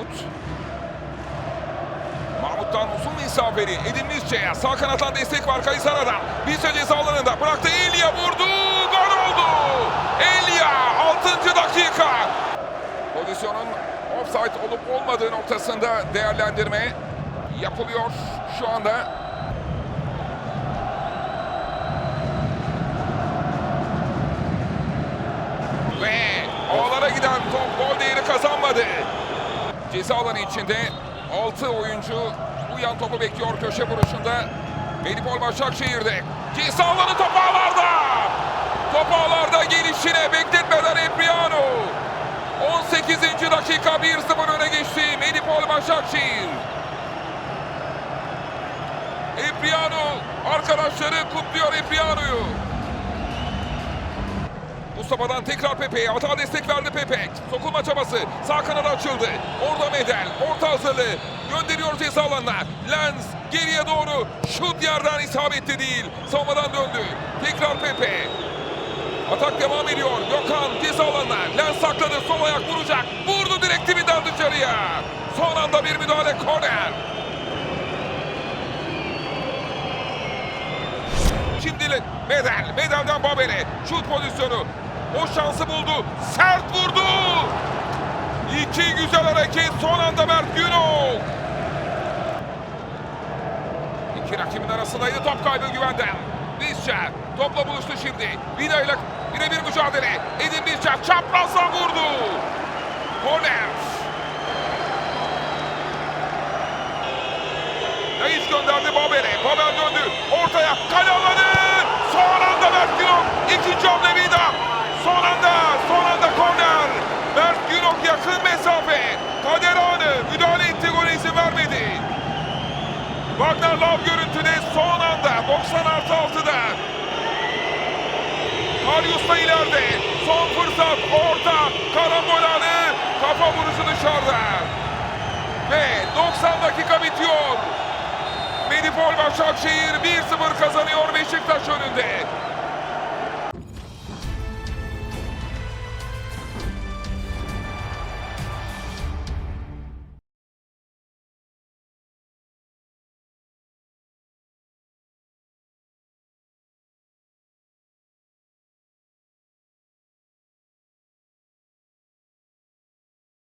Mahmut. Mahmut'tan uzun mesafeli Edin Nizce'ye. Sağ kanattan destek var Kayısara'dan. Nizce ceza alanında bıraktı. Elia vurdu. Gol oldu. Elia 6. dakika. Pozisyonun offside olup olmadığı noktasında değerlendirme yapılıyor şu anda. Ceza alanı içinde 6 oyuncu bu yan topu bekliyor köşe vuruşunda. Velipol Başakşehir'de. Ceza alanı top ağlarda. Top ağlarda gelişine bekletmeden Epriano. 18. dakika 1-0 öne geçti Medipol Başakşehir. Epriano arkadaşları kutluyor Epriano'yu. Mustafa'dan tekrar Pepe'ye hata destek verdi Çabası sağ kanada açıldı. Orada Medel orta hazırlığı gönderiyor ceza alanına. Lens geriye doğru şut yerden isabetli değil. Savunmadan döndü. Tekrar Pepe. Atak devam ediyor. Gökhan ceza alanına. Lens sakladı. Sol ayak vuracak. Vurdu direkt dibinden dışarıya. Son anda bir müdahale korner. Şimdi Medel, Medel'den Babel'e şut pozisyonu. O şansı buldu. Sert vurdu. İki güzel hareket. Son anda Mert Günok. İki rakibin arasındaydı top kaybı güvenden. Visca topla buluştu şimdi. Vida ile birebir mücadele. Edin Visca çaprazdan vurdu. Korner. Reis gönderdi Babel'e. Babel döndü. Ortaya kale alanı. Son anda Mert Günok. İkinci hamle Vida. Son anda. Son anda korner. Mert Günok yakın mesafe. Kader anı. Müdahale etti. Gole izin vermedi. Love görüntüde son anda. 90 artı 6'da. Karius da ileride. Son fırsat. Orta. Karambol anı. Kafa vuruşu dışarıda. Ve 90 dakika bitiyor. Medipol Başakşehir 1-0 kazanıyor Beşiktaş önünde.